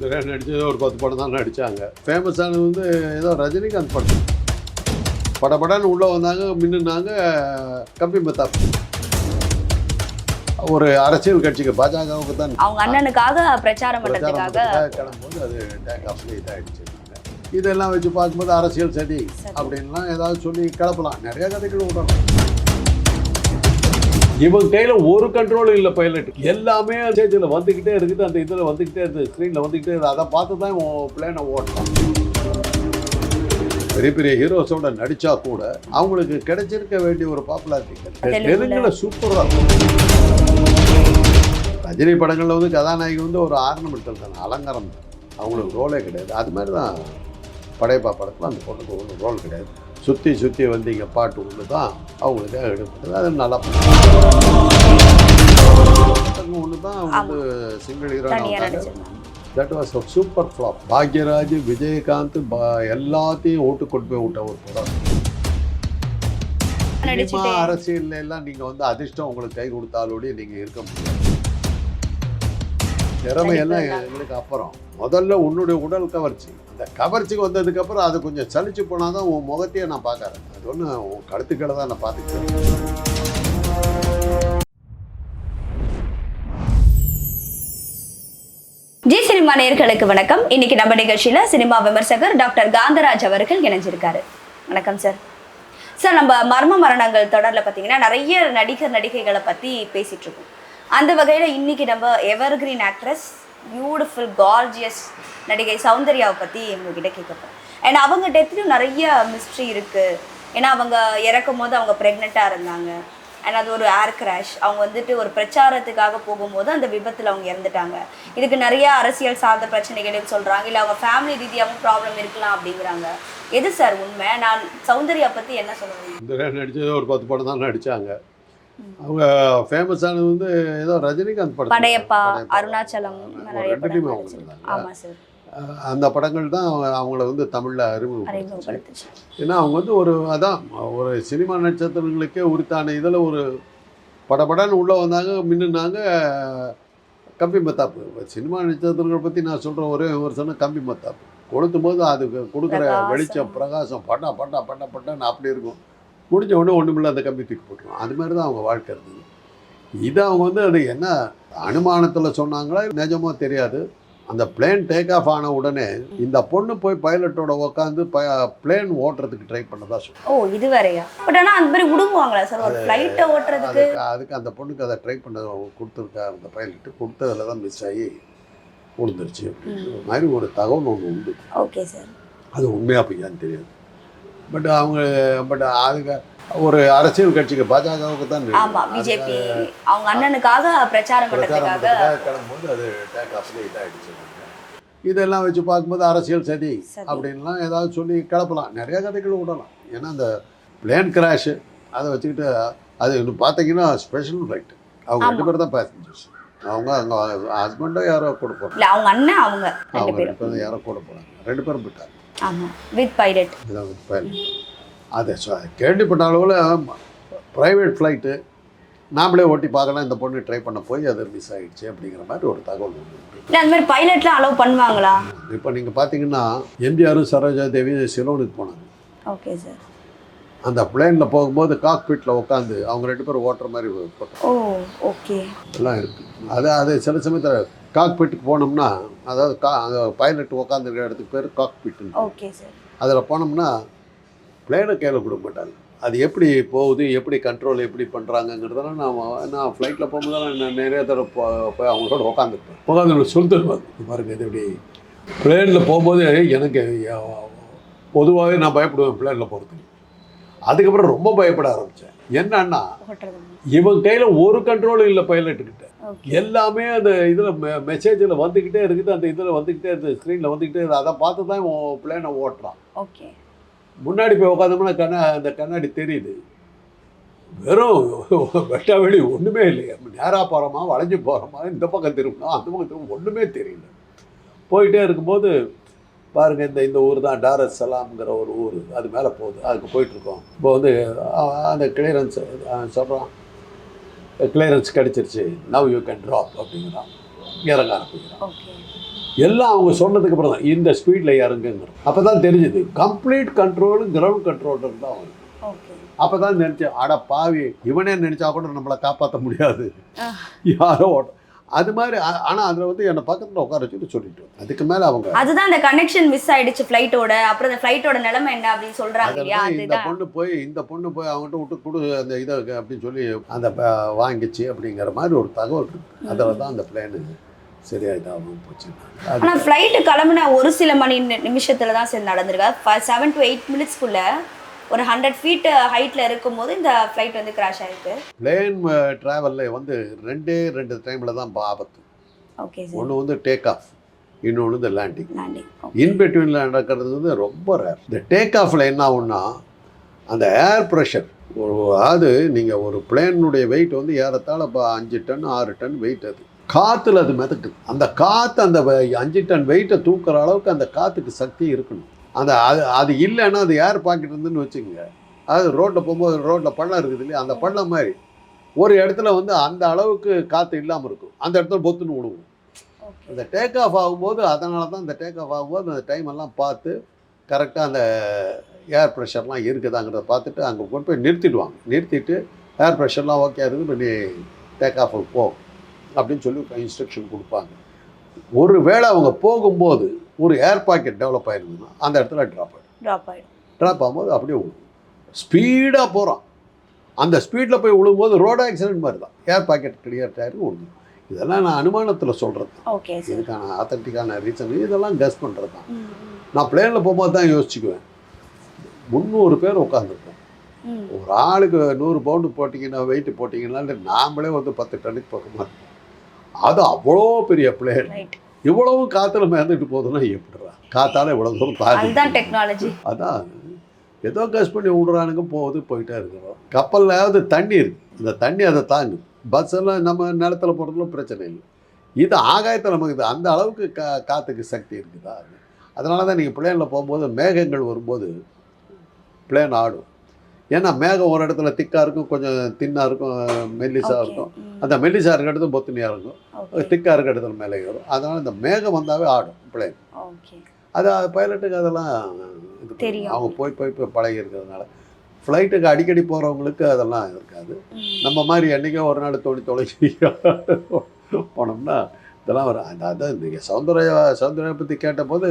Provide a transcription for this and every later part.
இந்த நடிச்சது ஒரு பத்து படம் தான் நடித்தாங்க ஃபேமஸானது வந்து ஏதோ ரஜினிகாந்த் படம். படபடன்னு உள்ளே வந்தாங்க மின்னுனாங்க கம்பி மத்தாப். ஒரு அரசியல் கட்சிக்கு பாஜகவுக்கு தான். அவங்க அண்ணனுக்காக பிரச்சாரம் பண்றதுக்காக கிளம்பும்போது அது டேக் ஆஃப்ல இதாகிடுச்சு இதெல்லாம் வச்சு பார்க்கும்போது அரசியல் சரி. அப்படின்லாம் ஏதாவது சொல்லி கிளப்பலாம். நிறைய கதைகள் விடலாம் இவன் கையில் ஒரு கண்ட்ரோலும் இல்லை பைலட் எல்லாமே ஸ்டேஜில் வந்துக்கிட்டே இருக்குது அந்த இதில் வந்துக்கிட்டே இருக்குது ஸ்க்ரீனில் வந்துக்கிட்டே இருக்குது. அதை பார்த்து தான் இவன் பிளேனை ஓட்டலாம் பெரிய பெரிய ஹீரோஸோட நடிச்சா கூட அவங்களுக்கு கிடைச்சிருக்க வேண்டிய ஒரு பாப்புலாரிட்டி தெலுங்குல. சூப்பராக ரஜினி படங்களில் வந்து கதாநாயகி வந்து ஒரு ஆர்னமெண்டல் தானே அலங்காரம் தான் அவங்களுக்கு ரோலே கிடையாது. அது மாதிரி தான் படையப்பா படத்தில் அந்த பொண்ணுக்கு ஒன்றும் ரோல் கிடையாது. சுற்றி சுற்றி வந்தீங்க பாட்டு ஒன்று தான் அவங்களுக்காக எடுப்பது. அது நல்லா ஒன்று தான் வந்து single hero that was super flop Bhagyaraj Vijayakanth எல்லாத்தையும் ஓட்டு கொண்டு போய் விட்ட ஒரு படம். சினிமா அரசியல்ல எல்லாம் நீங்க வந்து அதிர்ஷ்டம் உங்களுக்கு கை கொடுத்தாலோடய நீங்க இருக்க முடியாது. திறமை எல்லாம் நடிப்பு எங்களுக்கு அப்புறம். முதல்ல உன்னுடைய உடல் கவர்ச்சி. இந்த கவர்ச்சிக்கு வந்ததுக்கு அப்புறம் அது கொஞ்சம் சலிச்சு போனாதான் உன் முகத்தையே நான் பார்க்குறேன். அது ஒன்று உன் கழுத்துக்களை தான் நான் பார்த்துக்கிறேன். ஜி சினிமா நேர்களுக்கு வணக்கம். இன்னைக்கு நம்ம நிகழ்ச்சியில சினிமா விமர்சகர் டாக்டர் காந்தராஜ் அவர்கள் இணைஞ்சிருக்காரு. வணக்கம் சார். சார் நம்ம மர்ம மரணங்கள் தொடர்ல பார்த்தீங்கன்னா நிறைய நடிகர் நடிகைகளை பத்தி பேசிட்டு இருக்கோம். அந்த வகையில இன்னைக்கு நம்ம எவர்கிரீன் ஆக்ட்ரஸ் பியூட்டிஃபுல் கார்ஜியஸ் நடிகை சௌந்தர்யாவை பற்றி உங்ககிட்ட கேட்கப்போம் ஏன்னா அவங்க டெத்லையும் நிறைய மிஸ்ட்ரி இருக்குது ஏன்னா அவங்க இறக்கும் போது அவங்க ப்ரெக்னெண்ட்டாக இருந்தாங்க. அண்ட் அது ஒரு ஏர் கிராஷ் அவங்க வந்துட்டு ஒரு பிரச்சாரத்துக்காக போகும்போது அந்த விபத்தில் அவங்க இறந்துட்டாங்க. இதுக்கு நிறைய அரசியல் சார்ந்த பிரச்சனைகளையும் சொல்கிறாங்க இல்லை அவங்க ஃபேமிலி ரீதியாகவும் ப்ராப்ளம் இருக்கலாம் அப்படிங்கிறாங்க. எது சார் உண்மை? நான் சௌந்தர்யா பற்றி என்ன சொல்லுவேன் இந்த நடிச்சது ஒரு பத்து படம் தான் நடித்தாங்க அவங்க ஃபேமஸானது வந்து ஏதோ ரஜினிகாந்த் படம் படையப்பா அருணாச்சலம் இந்த மாதிரி நிறைய ரெண்டுலையுமே படம் அவங்க நடிச்சிருக்காங்க. இருந்தாங்க. ஆமா சார் அந்த படங்கள் தான் அவங்க அவங்கள வந்து தமிழில் அறிமுகப்படுத்துச்சு. ஏன்னா அவங்க வந்து ஒரு அதான் ஒரு சினிமா நட்சத்திரங்களுக்கே உரித்தான இதில் ஒரு படபடன்னு உள்ளே வந்தாங்க மின்னுனாங்க கம்பி மத்தாப்பு. சினிமா நட்சத்திரங்களை பற்றி நான் சொல்கிற ஒரே விமர்சனம் கம்பி மத்தாப்பு. கொளுத்தும் போது அதுக்கு கொடுக்குற. வெளிச்சம் பிரகாசம் பட்டா பட்டா பட்டா பட்டான்னு அப்படி இருக்கும். முடிஞ்ச உடனே ஒன்றுமில்ல அந்த கம்பி தூக்கி போட்டுரும் அது மாதிரி தான் அவங்க வாழ்க்கை இருந்தது. இது அவங்க வந்து அது என்ன அனுமானத்தில் சொன்னாங்களா நிஜமோ தெரியாது. அந்த பிளேன் டேக் ஆஃப் ஆன உடனே இந்த பொண்ணு போய் பைலட்டோட உட்காந்து பிளேன் ஓட்டுறதுக்கு ட்ரை பண்ணதா சொல்லுவாங்க ஓ இது வேறையா? பட் ஆனா அந்த மாதிரி விடுவாங்களா சார் ஒரு ஃப்ளைட்டை ஓட்டுறதுக்கு? அதுக்கு அந்த பொண்ணுக்கு அதை ட்ரை பண்ண கொடுத்துருக்கா அந்த பைலட்டு கொடுத்ததுல தான் மிஸ் ஆகி விழுந்துருச்சு மாதிரி ஒரு தகவல் ஒன்று உண்டு. ஓகே சார் அது உண்மையாக பொய்யான்னு தெரியாது. பட் அவங்க பட் அதுக்கு ஒரு அரசியல் கட்சிக்கு பாஜகவுக்கு தான் ஆமா பிஜேபி அவங்க அண்ணனுக்காக பிரச்சாரம் பண்றதுக்காக கிளம்பும்போது அது டேக் ஆஃப்ல இதாகிடுச்சு இதெல்லாம் வச்சு பார்க்கும்போது அரசியல் சதி. அப்படின்லாம் ஏதாவது சொல்லி கிளப்பலாம். நிறைய கதைகள் விடலாம் ஏன்னா அந்த பிளேன் கிராஷு அதை வச்சுக்கிட்டு அது இன்னும் பார்த்தீங்கன்னா ஸ்பெஷல் ஃப்ளைட் அவங்க ரெண்டு. பேர் தான் பேசஞ்சர்ஸ் அவங்க அவங்க ஹஸ்பண்டோ யாரோ கூட போகிறாங்க அவங்க அண்ணன் அவங்க அவங்க ரெண்டு பேரும். யாரோ கூட போகிறாங்க ரெண்டு பேரும் போயிட்டாங்க. ஆமா. வித் பைலட் வந்து பயணம் அதை கேள்விப்பட்ட அளவில் ப்ரைவேட் ஃப்ளைட்டு நாமளே ஓட்டி பார்க்கலாம் இந்த பொண்ணு ட்ரை பண்ண போய் அது மிஸ் ஆகிடுச்சு அப்படிங்கிற மாதிரி ஒரு தகவல் இல்ல அந்த மாதிரி பைலட்லாம் அலோவ் பண்ணுவாங்களா? இப்போ நீங்கள் பார்த்தீங்கன்னா எம்ஜிஆரும் சரோஜா தேவி சிலோனுக்கு போனாங்க. ஓகே சார் அந்த பிளேனில் போகும்போது காக்பிட்டில் உட்காந்து அவங்க ரெண்டு பேரும் ஓட்டுற மாதிரி ஓ ஓகே எல்லாம் இருக்குது அது அது சில சமயத்தில் காக்பிட்டுக்கு போனோம்னா அதாவது கா அந்த பைலட் உட்காந்துருக்க இடத்துக்கு பேர் காக்பிட்டுன்னு ஓகே சார். அதில் போனோம்னா பிளேனை கையில் கொடுக்க மாட்டாங்க. அது எப்படி போகுது எப்படி கண்ட்ரோல் எப்படி பண்ணுறாங்கங்கிறதெல்லாம் நான் நான் ஃப்ளைட்டில் போகும்போதெல்லாம் நான் நிறைய தடவை போய் அவங்களோட உட்காந்துருப்பேன் உட்காந்து சொல்லி தருவாங்க. பாருங்க இது இப்படி பிளேனில் போகும்போது எனக்கு பொதுவாகவே நான் பயப்படுவேன் பிளேனில் போகிறதுக்கு அதுக்கப்புறம் ரொம்ப பயப்பட ஆரம்பித்தேன் என்னன்னா இவன் கையில் ஒரு கண்ட்ரோலும் இல்லை பைலட்டுக்கிட்ட எல்லாமே அந்த இதில் மெ மெசேஜில் வந்துக்கிட்டே இருக்குது. அந்த இதில் வந்துக்கிட்டே இருக்குது. ஸ்க்ரீனில் வந்துக்கிட்டே இருக்குது. அதை பார்த்து தான் இவன் பிளேனை ஓட்டுறான். ஓகே முன்னாடி போய் உட்காந்தோம்னா கண்ணா அந்த கண்ணாடி தெரியுது. வெறும் வெட்டா வெளி ஒன்றுமே இல்லையா. நேராக போகிறோமா வளைஞ்சு போகிறோமா இந்த பக்கம் திரும்பணும் அந்த பக்கம் திரும்ப ஒன்றுமே தெரியல. போயிட்டே இருக்கும்போது பாருங்கள் இந்த இந்த ஊர் தான் டார் எஸ் சலாம்ங்கிற ஒரு ஊர். அது மேலே போகுது. அதுக்கு போயிட்டுருக்கோம் இப்போ வந்து அந்த கிளியரன்ஸ் சொல்கிறான் கிளியரன்ஸ் கிடச்சிருச்சு. நவ் யூ கேன் ட்ராப் அப்படிங்கிறான். இறங்க ஆரம்பிக்கிறான். எல்லாம் அவங்க சொன்னதுக்கு அப்புறம் தான் இந்த ஸ்பீடில் இறங்குங்கிறோம் அப்போ தான் தெரிஞ்சுது கம்ப்ளீட் கண்ட்ரோல் கிரவுண்ட் கண்ட்ரோல் தான் அவனுக்கு ஓகே அப்போ தான் நினச்சேன் அட பாவி இவனே நினச்சா கூட நம்மளை காப்பாற்ற முடியாது. யாரோ ஓட்ட அது மாதிரி ஆனால் அதில் வந்து என்னை பக்கத்தில் உட்கார வச்சுட்டு சொல்லிட்டு. அதுக்கு மேலே அவங்க அதுதான் அந்த கனெக்ஷன் மிஸ் ஆயிடுச்சு ஃப்ளைட்டோட அப்புறம் அந்த ஃப்ளைட்டோட நிலைமை என்ன அப்படின்னு இல்லையா? அதில் இந்த பொண்ணு போய் இந்த பொண்ணு போய் அவங்ககிட்ட விட்டு கொடு அந்த இதை அப்படின்னு சொல்லி அந்த வாங்கிச்சு அப்படிங்கிற மாதிரி ஒரு தகவல் இருக்கு. அதில் தான் அந்த பிளேனு சரியா இதாகவும் போச்சு. அது ஆனா ஃப்ளைட் கிளம்புன ஒரு சில மணி நிமிஷத்துல தான் சார் நடந்திருக்கு. செவன் டு எயிட் மினிட்ஸ்க்குள்ள ஒரு ஹண்ட்ரட் ஃபீட் ஹைட்ல இருக்கும்போது இந்த ஃப்ளைட் வந்து கிராஷ் ஆயிருக்கு. பிளேன் ட்ராவலில் வந்து ரெண்டே ரெண்டு டைமில் தான் ஆபத்து. ஓகே சார் ஒன்று வந்து டேக் ஆஃப் இன்னொன்று வந்து லேண்டிங் இன் பிட்வீனில் நடக்கிறது வந்து ரொம்ப ரேர் இந்த டேக் ஆஃபில் என்ன ஆகும்னா அந்த ஏர் ப்ரெஷர் அதாவது நீங்கள் ஒரு பிளேனுடைய வெயிட் வந்து ஏறத்தாழ இப்போ அஞ்சு டன் ஆறு டன் வெயிட் அது. காற்றுல அது மிதக்குது. அந்த காற்று அந்த அஞ்சு டன் வெயிட்டை தூக்குற அளவுக்கு அந்த காற்றுக்கு சக்தி இருக்கணும். அந்த அது அது இல்லைன்னா அது ஏர் பாக்கெட் இருந்துன்னு வச்சுக்கோங்க. அது ரோட்டில் போகும்போது ரோட்டில் பள்ளம் இருக்குது இல்லையா? அந்த பள்ளம் மாதிரி. ஒரு இடத்துல வந்து அந்த அளவுக்கு காற்று இல்லாமல் இருக்கும். அந்த இடத்துல பொத்துன்னு விடுவோம் ஓகே. அந்த டேக் ஆஃப் ஆகும்போது அதனால தான் இந்த டேக் ஆஃப் ஆகும்போது அந்த டைம் எல்லாம் பார்த்து கரெக்டாக அந்த ஏர் ப்ரெஷர்லாம் இருக்குதாங்கிறத பார்த்துட்டு அங்கே கொண்டு போய் நிறுத்திடுவாங்க. நிறுத்திட்டு ஏர் ப்ரெஷர்லாம் ஓகே இருக்குது பண்ணி டேக் ஆஃப் போ அப்படின்னு சொல்லி இன்ஸ்ட்ரக்ஷன் கொடுப்பாங்க. ஒரு வேளை அவங்க போகும்போது ஒரு ஏர் பாக்கெட் டெவலப் ஆயிருந்ததுன்னா அந்த இடத்துல ட்ராப் ஆகிடும் ட்ராப் ஆயிடும். ட்ராப் ஆகும்போது அப்படியே விழும் ஸ்பீடாக போகிறான் அந்த ஸ்பீடில் போய் விழும்போது ரோடு ஆக்சிடென்ட் மாதிரி தான். ஏர் பாக்கெட் கிளியர் ஆயிருக்கு விழுந்து இதெல்லாம் நான் அனுமானத்தில் சொல்கிறது ஓகே இதுக்கான ஆத்தன்டிக்கான ரீசன் இதெல்லாம் கஸ் பண்ணுறது தான் நான் பிளேனில் போகும்போது தான் யோசிச்சுக்குவேன். முந்நூறு பேர் உட்காந்துருக்கோம் ஒரு ஆளுக்கு நூறு பவுண்டு போட்டிங்கன்னா வெயிட் போட்டிங்கன்னா நாமளே வந்து பத்து டன்னுக்கு பக்கமாக இருக்கும் அது அவ்வளோ பெரிய பிளேன் இவ்வளவு காற்றுல மேந்துட்டு போகுதுன்னா எப்படிறா காத்தால இவ்வளோ தூரம் அதுதான் டெக்னாலஜி அதான். ஏதோ கஸ் பண்ணி விடுறானுங்க போகுது போயிட்டே இருக்கிறோம். கப்பல்லையாவது தண்ணி இருக்கு. இந்த தண்ணி அதை தாங்கும் பஸ் எல்லாம் நம்ம நிலத்துல போகிறதுல பிரச்சனை இல்லை. இது ஆகாயத்தில் நமக்கு அந்த அளவுக்கு கா காற்றுக்கு சக்தி இருக்குதா? அதனால தான் நீங்கள் பிளேனில் போகும்போது மேகங்கள் வரும்போது பிளேன் ஆடும். ஏன்னா மேகம் ஒரு இடத்துல திக்காக இருக்கும் கொஞ்சம் தின்னாக இருக்கும் மெல்லிஸாக இருக்கும். அந்த மெல்லிஸாக இருக்க இடத்துல பொத்துனியாக இருக்கும். திக்காக இருக்க இடத்துல மேலே ஏறும். அதனால் இந்த மேகம் வந்தாவே ஆடும் பிளேன் அது பைலட்டுக்கு அதெல்லாம். அவங்க போய் போய் போய் பழகி இருக்கிறதுனால ஃப்ளைட்டுக்கு அடிக்கடி போகிறவங்களுக்கு அதெல்லாம் இருக்காது. நம்ம மாதிரி என்றைக்கோ ஒரு நாள் தோணி தொலைச்சி போனோம்னா இதெல்லாம் வரும் அந்த அதான் நீங்கள் சௌந்தர்யா சௌந்தர்யா பற்றி கேட்டபோது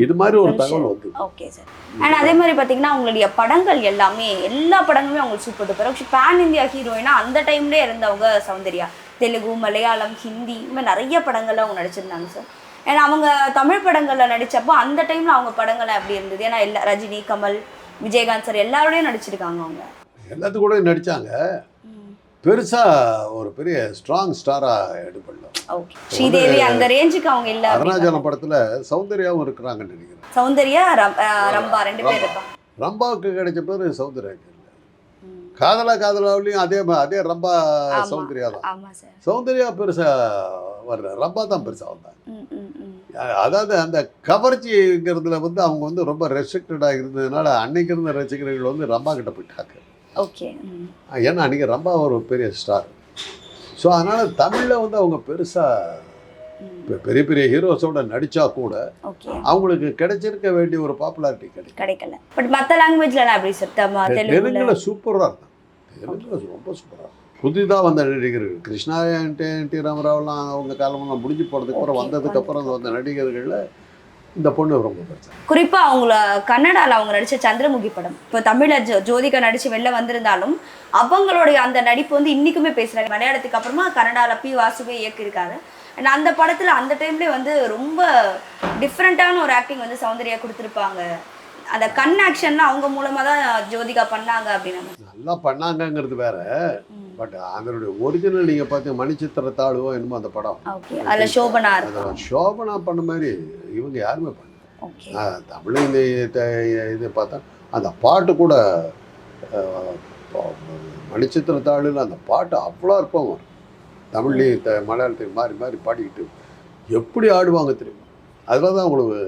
இது மாதிரி ஒரு தகவல் வந்து ஓகே சார் அண்ட் அதே மாதிரி பார்த்தீங்கன்னா உங்களுடைய படங்கள் எல்லாமே எல்லா படங்களுமே அவங்களுக்கு சூப்பர் டூப்பர் பேன் இந்தியா ஹீரோயினா அந்த டைம்லேயே இருந்தவங்க சௌந்தர்யா. தெலுங்கு மலையாளம் ஹிந்தி இந்த மாதிரி நிறைய படங்கள்ல அவங்க நடிச்சிருந்தாங்க சார் ஏன்னா அவங்க தமிழ் படங்களில் நடிச்சப்போ அந்த டைமில் அவங்க படங்கள் எப்படி இருந்தது? ஏன்னா எல்லா ரஜினி கமல் விஜயகாந்த் சார் எல்லாரோடையும் நடிச்சிருக்காங்க அவங்க. எல்லாத்துக்கும் கூட நடித்தாங்க பெருசாக ஒரு பெரிய ஸ்ட்ராங் ஸ்டாராக ஓகே ஸ்ரீதேவி அந்த ரேஞ்சுக்கு அவங்க இல்லை அருணாச்சலம் படத்தில் சௌந்தர்யாவும் இருக்கிறாங்கன்னு நினைக்கிறேன். சௌந்தர்யா ரம்பா ரெண்டு பேர் இருப்பாங்க ரம்பாவுக்கு கிடைச்ச பேர் சௌந்தர்யாக்கு காதலா காதலாவிலையும் அதே அதே ரம்பா. சௌந்தர்யா தான். சௌந்தர்யா பெருசா வரல ரம்பா தான் பெருசா வந்தாங்க. அதாவது அந்த கவர்ச்சிங்கிறதுல வந்து அவங்க வந்து ரொம்ப ரெஸ்ட்ரிக்டடாக இருந்ததுனால அன்னைக்கு இருந்த ரசிகர்கள் வந்து ரம்பா கிட்ட போயிட்டாங்க. ஓகே ம் ஏன்னா அன்னைக்கு ரம்பா ஒரு பெரிய ஸ்டார் ஸோ அதனால தமிழில் வந்து அவங்க பெருசாக பெரிய பெரிய ஹீரோஸோட நடிச்சா கூட அவங்களுக்கு கிடைச்சிருக்க வேண்டிய ஒரு பாப்புலாரிட்டி கிடைக்கும். கிடைக்கல. பட் மற்ற லாங்குவேஜ்ல எப்படி சார் தமா தெலுங்குல சூப்பராக இருந்தாங்க தெலுங்குல ரொம்ப சூப்பராக புதிதாக வந்த நடிகர்கள் Krishna N T N T. ராமராவ்லாம் அவங்க காலமெல்லாம் முடிஞ்சு போகிறதுக்கு அப்புறம் Okay, வந்ததுக்கு அப்புறம் வந்த நடிகர்களில் இந்த பொண்ணு ரொம்ப பிரச்சனை குறிப்பா அவங்கள கன்னடால அவங்க நடிச்ச சந்திரமுகி படம். இப்போ தமிழ்ல ஜோ ஜோதிகா நடிச்சு வெளில வந்திருந்தாலும் அவங்களுடைய அந்த நடிப்பு வந்து இன்னைக்குமே பேசுறாங்க. மலையாளத்துக்கு அப்புறமா கன்னடால பி வாசுவே இயக்கியிருக்காரு. அண்ட் அந்த படத்துல அந்த டைம்லேயே வந்து ரொம்ப டிஃப்ரெண்ட்டான ஒரு ஆக்டிங் வந்து சௌந்தர்யா கொடுத்துருப்பாங்க. அந்த கண் ஆக்ஷன்லாம் அவங்க மூலமா தான் ஜோதிகா பண்ணாங்க அப்படின்னு நல்லா பண்ணாங்கங்கிறது வேற. பட் அதனுடைய ஒரிஜினல் நீங்கள் பார்த்து மணிச்சித்திர தாழ்வோ என்னமோ அந்த படம். ஓகே அதுல சோபனா சோபனா பண்ண மாதிரி இவங்க யாருமே நான் தமிழ் இந்த இது பார்த்தா அந்த பாட்டு கூட அஹ், ப- மணிச்சித்திர தாளில் அந்த பாட்டு அவ்வளோ அற்பம் வரும். தமிழ்லேயும் த மலையாளத்தையும் மாறி மாறி பாடிக்கிட்டு எப்படி ஆடுவாங்க தெரியுமா? அதில் தான் உங்களுக்கு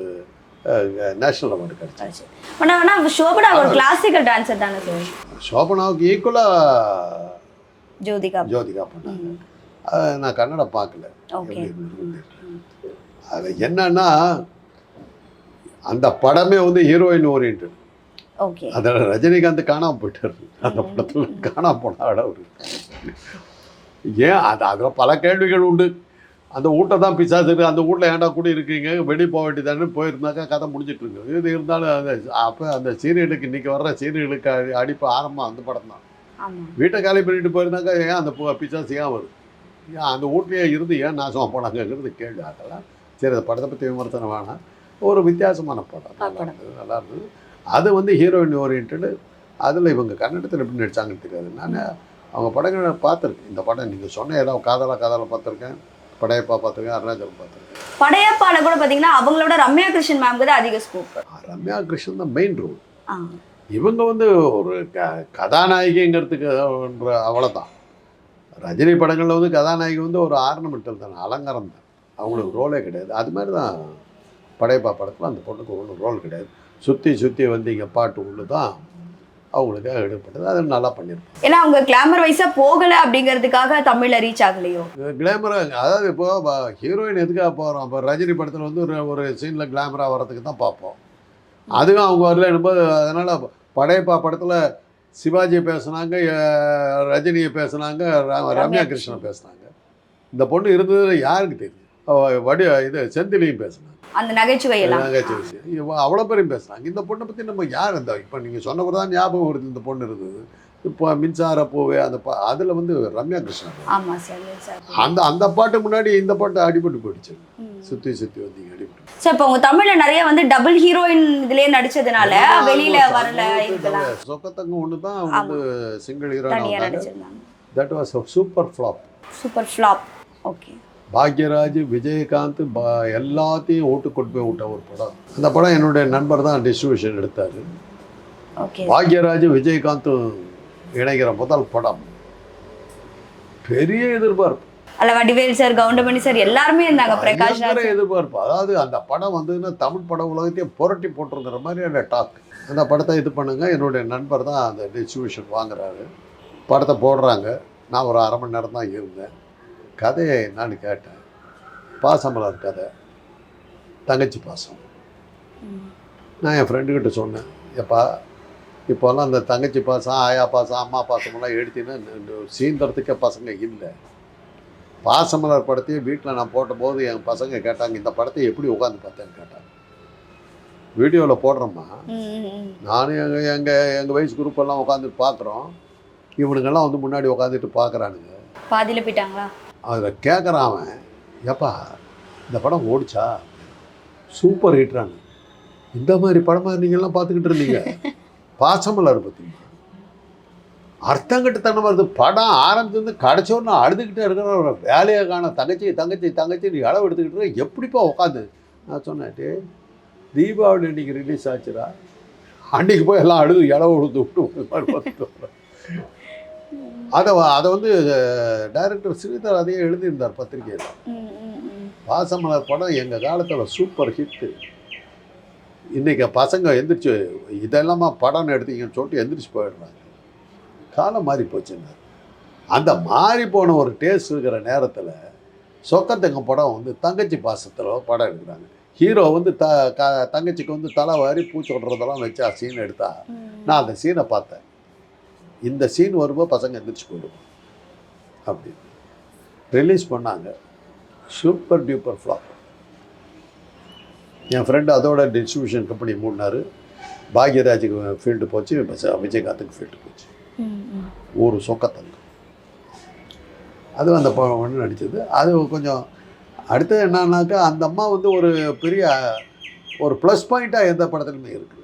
நேஷ்னல் அவார்டு கிடச்சி ஆனா ஆனா சோபனா ஒரு கிளாசிக்கல் டான்சர் தானே சார் சோபனாவுக்கு ஈக்குவலாக ஜோதிகா ஜோதிகா பண்ணாங்க. நான் கன்னடம் பார்க்கல. அது என்னன்னா அந்த படமே வந்து ஹீரோயின் ஓரியன்ட் அதில் ரஜினிகாந்த் காணாம போயிட்டாரு. அந்த படத்தில் காணாம போனாட அவரு. ஏன் அது அதில் பல கேள்விகள் உண்டு. அந்த வீட்டை தான் பிசாசு அந்த வீட்டில் ஏன்டா கூட இருக்கீங்க வெளியே போக வேண்டியதானே போயிருந்தாக்கா கதை முடிஞ்சிட்டு இருக்கு இது இருந்தாலும் அந்த அப்போ அந்த சீரியலுக்கு இன்றைக்கி வர்ற சீரியலுக்கு அடி- அடிப்பு ஆரம்பம் அந்த படம் தான். வீட்டை காலி பண்ணிட்டு போயிருந்தாக்கா ஏன் அந்த பிசாசு ஏன் வருது? ஏன் அந்த வீட்லேயே இருந்து ஏன் நாசமாக போனாங்கங்கிறது கேள்வி அதெல்லாம் சரி அந்த படத்தை பற்றி விமர்சனம் வேணாம். ஒரு வித்தியாசமான படம். நல்லா. இருந்தது நல்லா இருந்தது. அது வந்து ஹீரோயின் ஓரியன்டு அதில் இவங்க கன்னடத்தில் எப்படி நடிச்சாங்கன்னு தெரியாது. நான் அவங்க படங்களை பார்த்துருக்கேன். இந்த படம் நீங்கள் சொன்ன ஏதாவது காதலா காதலை பார்த்துருக்கேன். படையப்பா பார்த்துருக்கேன் அருணாச்சலம் பார்த்துருக்கேன். படையப்பால கூட பாத்தீங்கன்னா அவங்களோட ரம்யா கிருஷ்ணன் மேம்க்கு தான் அதிக ஸ்கோப் ரம்யா கிருஷ்ணன் தான் மெயின் ரோல் இவங்க வந்து ஒரு க கதாநாயகிங்கிறதுக்கு அவ்வளோதான் ரஜினி படங்களில் வந்து கதாநாயகி வந்து ஒரு ஆர்னமெண்டல் தானே அலங்காரம் தான். அவங்களுக்கு ரோலே கிடையாது. அது மாதிரி தான் படையப்பா படத்தில் அந்த பொண்ணுக்கு ஒன்றும் ரோல் கிடையாது. சுற்றி சுற்றி வந்தீங்க பாட்டு ஒன்று தான் அவங்களுக்காக எடுப்பட்டது அது நல்லா பண்ணியிருப்பாங்க. ஏன்னா அவங்க கிளாமர் வைஸா போகல அப்படிங்கிறதுக்காக தமிழ்ல ரீச் ஆகலையோ? கிளாமராக அதாவது இப்போ ஹீரோயின் எதுக்காக போகிறோம் இப்போ ரஜினி படத்தில் வந்து ஒரு ஒரு சீனில் கிளாமராக வர்றதுக்கு தான் பார்ப்போம். அதுவும் அவங்க வரல என்பது அதனால் படையப்பா படத்தில் சிவாஜி பேசுனாங்க ரஜினியை பேசுனாங்க ரம்யா கிருஷ்ணன் பேசுனாங்க. இந்த பொண்ணு இருந்தது யாருக்கு தெரியும்? வடி இது செந்திலையும் பேசுனாங்க. அந்த நகைச்சுவை. எல்லாம் நகைச்சுவை அவ்வளோ பேரும் பேசுனாங்க இந்த பொண்ணை பற்றி நம்ம யார் இந்த இப்போ நீங்கள் சொன்னவர் தான் ஞாபகம் வருது இந்த பொண்ணு இருந்தது இப்போ மின்சார பூவே அந்த பா அதில் வந்து ரம்யா கிருஷ்ணன். அந்த அந்த பாட்டு முன்னாடி இந்த பாட்டு அடிபட்டு போயிடுச்சு. சுற்றி சுற்றி வந்தீங்க அடிபட்டு சார் இப்போ உங்க தமிழ்ல நிறைய வந்து டபுள் ஹீரோயின் இதுலயே நடிச்சதுனால வெளியில வரல சொக்கத்தங்க ஒன்று தான் வந்து single heroine that was super flop super flop okay Bhagyaraj Vijayakanth பா எல்லாத்தையும் ஓட்டு கொண்டு போய் விட்ட ஒரு படம். அந்த படம் என்னுடைய நண்பர் தான் டிஸ்ட்ரிபியூஷன் எடுத்தார். பாக்யராஜ் விஜயகாந்தும் இணைகிற முதல் படம். பெரிய எதிர்பார்ப்பு. அல்ல வடிவேல் சார் கவுண்டமணி சார் எல்லாருமே இருந்தாங்க பிரகாஷ் எதிர்பார்ப்பு. அதாவது அந்த படம் வந்ததுன்னா தமிழ் பட உலகத்தையே புரட்டி போட்டிருக்கிற மாதிரியான டாக். அந்த படத்தை இது பண்ணுங்க என்னுடைய நண்பர் தான் அந்த டிஸ்ட்ரிபியூஷன் வாங்குறாரு. படத்தை போடுறாங்க. நான் ஒரு அரை மணி நேரம் தான் இருந்தேன். கதையை நான் கேட்டேன். பாசமலர் கதை. தங்கச்சி பாசம். நான் என் ஃப்ரெண்டுக்கிட்ட சொன்னேன் எப்பா இப்போல்லாம் அந்த தங்கச்சி பாசம் ஆயா பாசம் அம்மா பாசமெல்லாம் எடுத்தீங்கன்னா சீந்தரத்துக்கே பசங்க இல்லை. பாசமலர் படத்தையும் வீட்டில் நான் போட்டபோது என் பசங்க கேட்டாங்க இந்த படத்தை எப்படி உட்காந்து பார்த்தேன்னு? கேட்டாங்க. வீடியோவில் போடுறோம்மா. நானும் எங்கள் எங்கள் எங்கள் வயசு குரூப்பெல்லாம் உட்காந்து பார்க்குறோம். இவனுங்கெல்லாம் வந்து முன்னாடி உட்காந்துட்டு பார்க்குறானுங்க. பாதியில் போயிட்டாங்களா? அதில் கேட்குறான் அவன் ஏப்பா இந்த படம் ஓடிச்சா? சூப்பர் ஹிட்ராங்க இந்த மாதிரி படமாக நீங்கள்லாம் பார்த்துக்கிட்டு இருந்தீங்க? பாசமலர் பார்த்தீங்களா அர்த்தங்கட்டுத்தனம் வருது படம் ஆரம்பிச்சிருந்து கடைச்சோன்னு அழுதுகிட்டே இருக்கிற ஒரு வேலையை காண தங்கச்சி தங்கச்சி தங்கச்சி நீ அளவு எடுத்துக்கிட்டு இருக்க எப்படிப்பா உட்காந்து நான் சொன்னேன் "டேய், தீபாவளி அன்னைக்கு ரிலீஸ் ஆச்சுடா. அன்னைக்கு போய் எல்லாம் அழுது இளவு கொடுத்து விட்டு மாதிரி பார்த்துட்டு. அதை அதை வந்து டைரக்டர் ஸ்ரீதர் அதையே எழுதியிருந்தார் பத்திரிகையில். பாசமலர் படம் எங்கள் காலத்தில் சூப்பர் ஹிட்டு இன்றைக்கி பசங்க எந்திரிச்சு இதெல்லாமா படம்னு எடுத்தீங்கன்னு சொல்லிட்டு எந்திரிச்சு போயிடுறாங்க. காலம் மாறி போச்சுங்க. அந்த மாறி போன ஒரு டேஸ்ட் இருக்கிற நேரத்தில் சொக்கத்தங்க படம் வந்து தங்கச்சி பாசத்தில் படம் எடுக்கிறாங்க. ஹீரோ வந்து த க தங்கச்சிக்கு வந்து தலை வாரி பூச்சி விடுறதெல்லாம் வச்சா சீன் எடுத்தா. நான் அந்த சீனை பார்த்தேன். இந்த சீன் வரும்போது பசங்க எந்திரிச்சு போயிடுவோம் அப்படி. ரிலீஸ் பண்ணாங்க. சூப்பர் டியூப்பர் ஃப்ளாப் என் ஃப்ரெண்டு அதோட டிஸ்ட்ரிபியூஷன் கம்பெனி மூடினாரு. பாக்யராஜுக்கு ஃபீல்டு போச்சு விஜயகாந்துக்கு ஃபீல்டு போச்சு. ஒரு சொக்கத்தங்கம் அது அந்த பொண்ணு நடித்தது அது கொஞ்சம் அடுத்தது என்னன்னாக்கா அந்த அம்மா வந்து ஒரு பெரிய ஒரு ப்ளஸ் பாயிண்ட்டாக எந்த படத்துலையுமே இருக்குது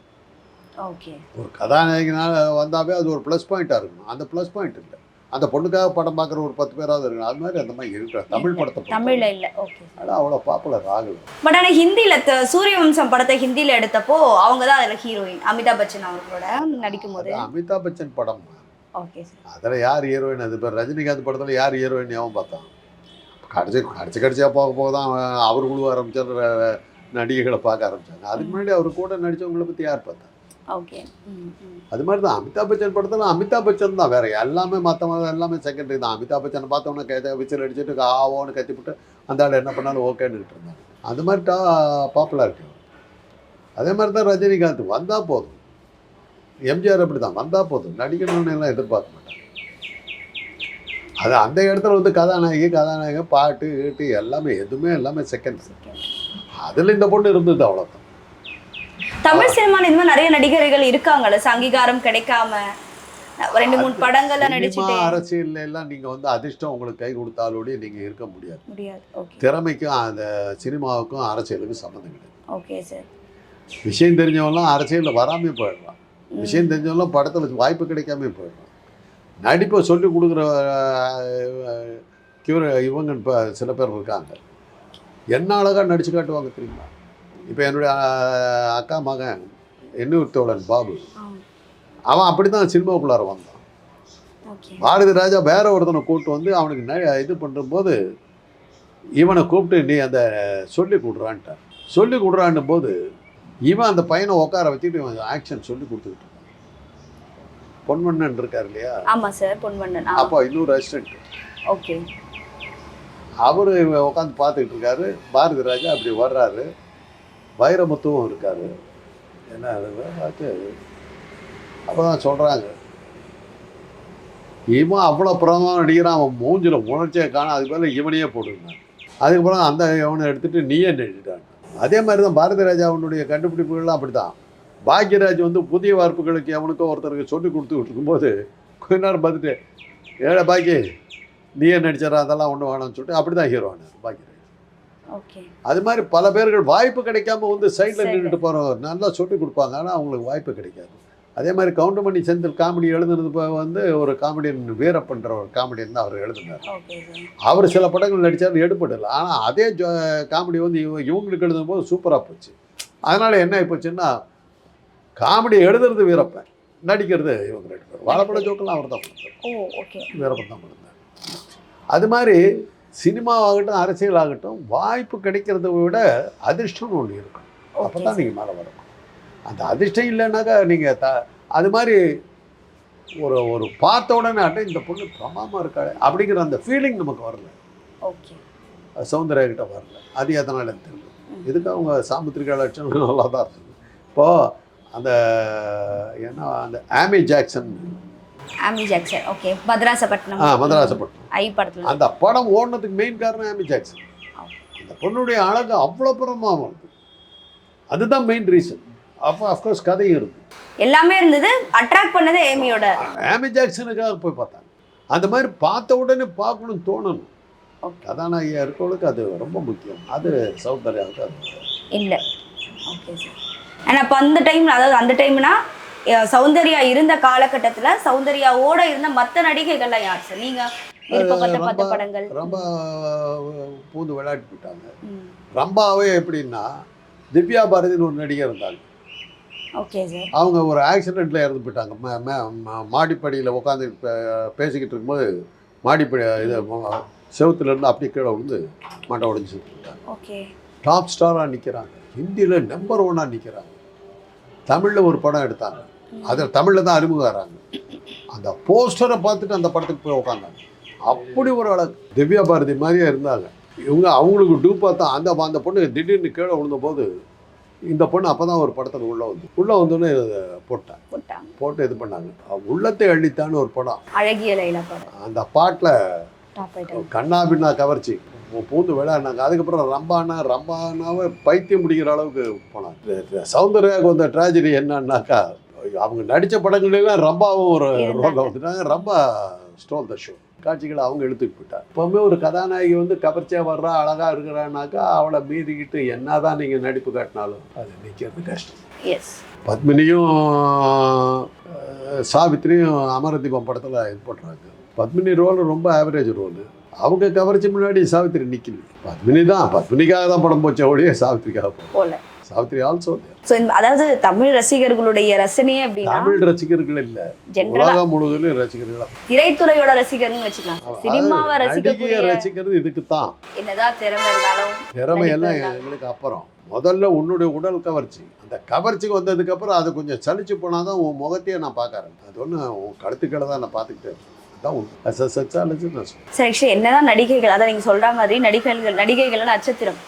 ஒரு கதாநாயகனால வந்தாவே அது ஒரு ப்ளஸ் பாயிண்ட்டாக இருக்கணும் அந்த ப்ளஸ் பாயிண்ட் இல்லை. அந்த பொண்ணுக்காக படம் பார்க்குற ஒரு பத்து பேராவது இருக்கணும் அது மாதிரி அந்த மாதிரி இருக்கிற தமிழ் படத்தை. தமிழ்ல இல்ல. ஓகே. ஆனா அவ்வளோ பாப்புலர் ஆகல. பட் ஆனா ஹிந்தில த- சூரியவம்சம் படத்தை ஹிந்தில எடுத்தப்போ அவங்க தான் அதுல ஹீரோயின் அமிதாப் பச்சன் அவர்களோட நடிக்கும் போது அமிதாப் பச்சன் படம். ஓகே அதில் யார் ஹீரோயின் அது இப்போ ரஜினிகாந்த் படத்தில் யார் ஹீரோயின் எவன் பார்த்தான் கடைசி கடைசி கடைசியாக போக போக தான் அவர் குழுவ ஆரம்பிச்சார் ர- நடிகைகளை பார்க்க ஆரம்பிச்சாங்க. அதுக்கு முன்னாடி அவர் கூட நடித்தவங்கள பற்றி யார் பார்த்தா? ஓகே. அது மாதிரி தான். அமிதாப் பச்சன் படத்தில் அமிதாப் பச்சன் தான் வேற. எல்லாமே மற்றவங்க எல்லாமே செகண்டரி தான். அமிதாப் பச்சனை பார்த்தோன்னா கே விசில் அடிச்சுட்டு ஆவோன்னு கத்திவிட்டு அந்த ஆள் என்ன பண்ணாலும் ஓகேன்னு இருந்தாங்க அந்த மாதிரி டா பாப்புலாரிட்டி அதே மாதிரி தான் ரஜினிகாந்த். வந்தால் போதும். எம்ஜிஆர் அப்படி தான் வந்தால் போதும். நடிக்கணும்னு எல்லாம் எதிர்பார்க்க மாட்டாங்க அது அந்த இடத்துல வந்து கதாநாயகி கதாநாயகன் பாட்டு கீட்டு எல்லாமே எதுவுமே எல்லாமே செகண்ட்ஸ் அதில் இந்த பொண்ணு இருந்தது அவ்வளோதான் தமிழ் சினிமால இந்த மாதிரி நிறைய நடிகர்கள் இருக்காங்கல்ல அங்கீகாரம் கிடைக்காம. ரெண்டு மூணு படங்கள்ல நடிச்சுட்டே. அரசியல்ல எல்லாம் நீங்கள் வந்து அதிர்ஷ்டம் உங்களுக்கு கை கொடுத்தாலோடய நீங்கள் இருக்க முடியாது. முடியாது. திறமைக்கும் அந்த சினிமாவுக்கும் அரசியலுக்கும் சம்மந்தம் கிடையாது. Okay sir. விஷயம் தெரிஞ்சவங்களாம் அரசியலில் வராமே போயிடலாம். விஷயம் தெரிஞ்சவங்களாம் படத்தில் வாய்ப்பு கிடைக்காம போயிடலாம். நடிப்பை சொல்லி கொடுக்குற கியூர் இவங்க இப்போ சில பேர் இருக்காங்க. என்ன அழகாக நடிச்சு காட்டுவாங்க தெரியுமா? இப்போ என்னுடைய அக்கா மகன் எண்ணூர் தோழன் பாபு அவன் அப்படி தான் சினிமாவுக்குள்ளார வந்தான். பாரதி ராஜா வேற ஒருத்தனை கூப்பிட்டு வந்து அவனுக்கு ந- இது பண்ணும்போது இவனை கூப்பிட்டு நீ அந்த சொல்லி கொடுறான்ட்டான் சொல்லி கொடுறான்னும் போது இவன் அந்த பையனை உட்கார வச்சுட்டு இவன் ஆக்ஷன் சொல்லி கொடுத்துக்கிட்டு பொன்வண்ணன் இருக்கார் இல்லையா? ஆமா சார் பொன்வண்ணன் அப்போ இன்னொரு அசிஸ்டன்ட் ஓகே. அவரு உட்காந்து பார்த்துக்கிட்டு இருக்காரு. பாரதி ராஜா அப்படி வர்றாரு. வைரமுத்துவும் இருக்காரு. என்ன அது? பார்த்து அப்போ தான் சொல்கிறாங்க இவன் அவ்வளோ பிரதமாக நடிக்கிறான் அவன் மூஞ்சில் உணர்ச்சியை காண அதுக்கு மேலே இவனையே போட்டுருந்தான் அதுக்கப்புறம் அந்த இவனை எடுத்துகிட்டு நீயே நடிட்டான் அதே மாதிரி தான் பாரதி ராஜாவுடைய கண்டுபிடிப்புகள்லாம் அப்படி தான் பாக்யராஜ் வந்து புதிய வார்ப்புகளுக்கு எவனுக்கோ ஒருத்தருக்கு சொல்லி கொடுத்துக்கிட்டு இருக்கும்போது கொஞ்ச நேரம் பார்த்துட்டு ஏழை பாக்கி நீயே நடிச்சிடற அதெல்லாம் ஒன்று வேணாம்னு சொல்லிட்டு அப்படி தான் ஹீரோ ஆனார் அது மாதிரி பல பேர்கள் வாய்ப்பு கிடைக்காம வந்து சைடில். நின்றுட்டு போகிறோம் நல்லா சொல்லி கொடுப்பாங்க. ஆனால் அவங்களுக்கு வாய்ப்பு கிடைக்காது. அதே மாதிரி கவுண்டமணி செந்தில் காமெடி எழுதுனது வந்து ஒரு காமெடியன் வீரப்பன்ற ஒரு காமெடியன் தான் அவர் எழுதினார். அவர் சில படங்கள் நடித்தார் எடுபடலை. ஆனால் அதே காமெடி வந்து இவ இவங்களுக்கு எழுதும்போது சூப்பராக போச்சு. அதனால் என்ன ஆகிப்போச்சுன்னா காமெடி எழுதுறது வீரப்பன் நடிக்கிறது இவங்க ரெண்டு பேர் வாழைப்பட ஜோக்கெல்லாம் அவர் தான் கொடுத்தார் வீரப்பன் தான் பண்ணார் அது மாதிரி சினிமாவாகட்டும் அரசியல் ஆகட்டும் வாய்ப்பு கிடைக்கிறத விட அதிர்ஷ்டம்னு ஒன்று இருக்கும். அப்போ தான் நீங்கள் மேலே வரணும் அந்த அதிர்ஷ்டம் இல்லைன்னாக்கா நீங்கள் த அது மாதிரி ஒரு ஒரு பார்த்த உடனே அட்டை இந்த பொண்ணு பிரமாமா இருக்காளே அப்படிங்கிற அந்த ஃபீலிங் நமக்கு வரல. ஓகே சௌந்தர்யா கிட்ட வரல. அது எதனால எனக்கு தெரியல. ம். இதுக்கு அவங்க சாமுத்திரிகா லட்சணம் நல்லா தான் இருக்குது இப்போது அந்த என்ன அந்த Amy Jackson Amy Jackson okay Madrasapattinam ஆ மதராசப்பட்டினம் ஐ படத்துல அந்த படம் ஓடுனதுக்கு மெயின் காரணம் ஆமி ஜாக்சன் அந்த பொண்ணுடைய அழகு அவ்வளோ பிரமாக வருது அதுதான் மெயின் ரீசன் அப்போ அஃப்கோர்ஸ் கதையும் இருக்குது எல்லாமே இருந்தது. அட்ராக்ட் பண்ணது ஏமியோட ஆமி ஜாக்சனுக்காக போய் பார்த்தாங்க. அந்த மாதிரி பார்த்த உடனே பார்க்கணும்னு தோணணும். கதாநாயகியாக இருக்கவளுக்கு அது ரொம்ப முக்கியம். அது சௌந்தர்யாவுக்கு அது இல்ல. ஓகே சார் ஆனா அப்போ அந்த டைம்ல அதாவது அந்த டைம்னா சௌந்தர்யா இருந்த காலகட்டத்துல சௌந்தர்யாவோட இருந்த மத்த நடிகைகள்லாம் யார் சார்? நீங்க படங்கள்? ரொம்ப பூந்து விளையாட்டு போயிட்டாங்க. ரம்பாவே எப்படின்னா திவ்யா பாரதின்னு ஒரு நடிகர் இருந்தாங்க. அவங்க ஒரு ஆக்சிடெண்ட்டில் இறந்து போயிட்டாங்க. மாடிப்படியில் உட்காந்து பேசிக்கிட்டு இருக்கும்போது மாடிப்படி இது ம- செவுத்துல இருந்து அப்படியே கீழே விழுந்து மண்டை உடஞ்சி ஓகே. டாப் ஸ்டாராக நிற்கிறாங்க ஹிந்தியில் நம்பர் ஒன்னாக நிற்கிறாங்க தமிழில் ஒரு படம் எடுத்தாங்க. அதில் தமிழில் தான் அறிமுகறாங்க அந்த போஸ்டரை பார்த்துட்டு அந்த படத்துக்கு போய் உட்காந்தாங்க அப்படி ஒரு அழகு திவ்யா பாரதி மாதிரியே இருந்தாங்க. இவங்க அவங்களுக்கு டூப்பாக தான். அந்த அந்த பொண்ணு திடீர்னு கீழே விழுந்தபோது இந்த பொண்ணு அப்போ தான் ஒரு படத்தில் உள்ளே வந்து உள்ளே வந்தோடனே போட்டேன் போட்டு. இது பண்ணாங்க. உள்ளத்தை அள்ளித்தான்னு ஒரு படம். அழகிய அந்த பாட்டில் கண்ணா பின்னா கவர்ச்சி. பூந்து விளையாடினாங்க. அதுக்கப்புறம் ரம்பானா ரம்பானாவை பைத்தியம் முடிக்கிற அளவுக்கு போனாங்க. சௌந்தர்யாவுக்கு வந்த ட்ராஜடி என்னன்னாக்கா அவங்க நடித்த படங்களெல்லாம் ரம்பாவும் ஒரு. ரோலில் வந்துட்டாங்க. ரம்பா ஸ்டோல் த ஷோ காட்சிகளை அவங்க எடுத்துட்டு போயிட்டாங்க. எப்பவுமே ஒரு கதாநாயகி வந்து கவர்ச்சியாக வர்றா அழகாக இருக்கிறான்னாக்கா அவளை மீறிக்கிட்டு என்னதான் நீங்கள் நடிப்பு காட்டினாலும் அது நிற்கிறது கஷ்டம். எஸ் பத்மினியும் சாவித்திரியும் அமரதீபம் படத்தில் இது பண்ணுறாங்க பத்மினி ரோல் ரொம்ப ஆவரேஜ் ரோல் அவங்க கவர்ச்சி முன்னாடி சாவித்திரி நிற்கல பத்மினி தான் பத்மினிக்காக தான் படம் போச்ச ஒழிய சாவித்திரிக்காக போகல. போல சாவித்திரி ஆல்சோ ஸோ அதாவது தமிழ் ரசிகர்களுடைய ரசனையே அப்படின்னா தமிழ் ரசிகர்கள் இல்லை. உலகம் முழுவதும் ரசிகர்கள் திரைத்துறையோட ரசிகர்னு வச்சுக்கலாம். சினிமாவை ரசிக்கக்கூடிய ரசிக்கிறது இதுக்கு தான் என்னதான் திறமை இருந்தாலும் திறமை எல்லாம் எங்களுக்கு அப்புறம். முதல்ல உன்னுடைய உடல் கவர்ச்சி. அந்த கவர்ச்சிக்கு வந்ததுக்கு அப்புறம் அது கொஞ்சம் சலிச்சு போனால் தான் உன் முகத்தையே நான் பார்க்கறேன் அது ஒன்று உன் கழுத்துக்களை தான் நான் பார்த்துக்கிட்டே இருக்கேன் அதான் உண்மை. அஸ் அ செக்ஸாலஜி நான் சொல்றேன். சார் ஆக்சுவலி என்னதான் நடிகைகள் அதான் நீங்க சொல்ற மாதிரி நடிகைகள் நடிகைகள் நட்சத்திரம்.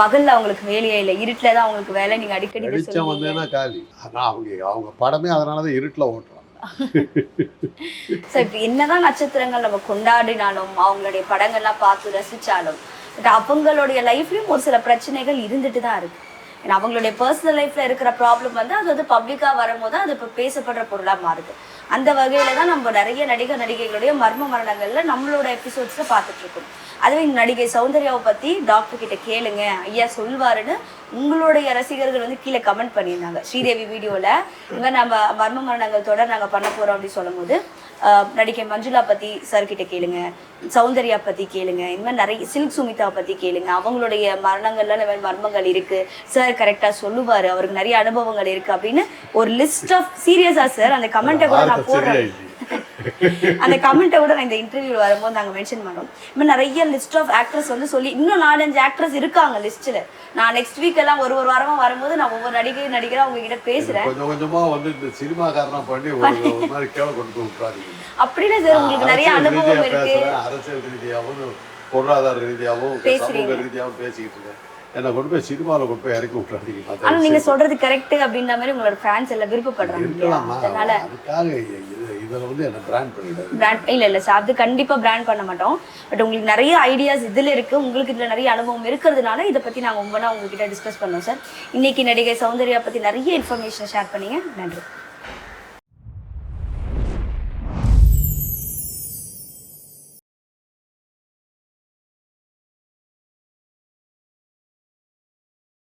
பகல்ல அவங்களுக்கு வேலையே இல்லை. இருட்டில் தான் அவங்களுக்கு வேலை. நீங்க அடிக்கடி வெளிச்சம் காலி. ஆனால் அவங்க அவங்க படமே அதனால தான் இருட்டில் ஓட்டுறாங்க. சார் இப்போ என்னதான் நட்சத்திரங்கள் நம்ம கொண்டாடினாலும் அவங்களுடைய படங்கள்லாம் பார்த்து ரசிச்சாலும் பட் அவங்களுடைய லைஃப்லயும் ஒரு சில பிரச்சனைகள் இருந்துட்டு தான் இருக்கு. ஏன்னா அவங்களுடைய பர்சனல் லைஃப்ல இருக்கிற ப்ராப்ளம் வந்து அது வந்து பப்ளிக்கா வரும்போது அது இப்போ பேசப்படுற பொருளா மாறுது. அந்த வகையில தான் நம்ம நிறைய நடிகர் நடிகைகளுடைய மர்ம மரணங்கள்ல நம்மளோட எபிசோட்ஸ்ல பார்த்துட்ருக்கோம். அதுவே நடிகை சௌந்தர்யாவை பத்தி டாக்டர் கிட்ட கேளுங்க ஐயா சொல்வாருன்னு உங்களுடைய ரசிகர்கள் வந்து கீழே கமெண்ட் பண்ணியிருந்தாங்க. ஸ்ரீதேவி வீடியோல இங்கே நம்ம மர்ம மரணங்கள் தொடர் நாங்க பண்ண போறோம் அப்படின்னு சொல்லும்போது நடிகை மஞ்சுளா பத்தி சார் கிட்ட கேளுங்க. சௌந்தர்யா பத்தி கேளுங்க. இந்த மாதிரி நிறைய சில்க் சுமிதா பத்தி கேளுங்க. அவங்களுடைய மரணங்கள்ல இந்த மாதிரி மர்மங்கள் இருக்கு. சார் கரெக்டா சொல்லுவாரு. அவருக்கு நிறைய அனுபவங்கள் இருக்கு அப்படின்னு ஒரு லிஸ்ட் ஆஃப் சீரியஸா சார் அந்த கமெண்ட்டை கூட நான் போடுறேன். அந்த கமெண்ட்டை கூட நான் இந்த இன்டர்வியூ வரும்போது நாங்கள் மென்ஷன் பண்ணோம். இன்னும் நிறைய லிஸ்ட் ஆஃப் ஆக்ட்ரஸ் வந்து சொல்லி இன்னும் நாலஞ்சு ஆக்ட்ரஸ் இருக்காங்க லிஸ்ட்டில் நான் நெக்ஸ்ட் வீக் எல்லாம் ஒரு ஒரு வாரமா வரும்போது நான் ஒவ்வொரு நடிகை நடிகரா அவங்க கிட்ட பேசுறேன். கொஞ்சம் கொஞ்சமா வந்து இந்த பண்ணி கொண்டு போய் விட்டுறாதீங்க. அப்படின்னு சார் உங்களுக்கு நிறைய அனுபவம் இருக்கு. அரசியல் ரீதியாகவும் பொருளாதார ரீதியாகவும். சமூக ரீதியாகவும் பேசிக்கிட்டு இருக்கேன். என்னை கொண்டு போய் சினிமாவில் கொண்டு போய் இறக்கி விட்டுறாதீங்க. ஆனா மத்த நீங்க சொல்றது கரெக்ட் அப்படின்ற மாதிரி உங்களோட ஃபேன்ஸ் எல்லாம் விருப்பப்படுறாங்க அதனால அதுக்காக இதில் வந்து என்ன பிராண்ட் பண்ணிடாது பிராண்ட் இல்ல இல்ல சார் அது கண்டிப்பா பிராண்ட் பண்ண மாட்டோம். பட் உங்களுக்கு நிறைய ஐடியாஸ் இதுல இருக்கு. உங்களுக்கு இதுல நிறைய அனுபவம் இருக்கிறதுனால இதை பத்தி நாங்க ஒவ்வொன்றா உங்ககிட்ட டிஸ்கஸ் பண்ணோம் சார் இன்னைக்கு நடிகை சௌந்தர்யா பத்தி நிறைய இன்ஃபர்மேஷன் ஷேர் பண்ணீங்க. நன்றி.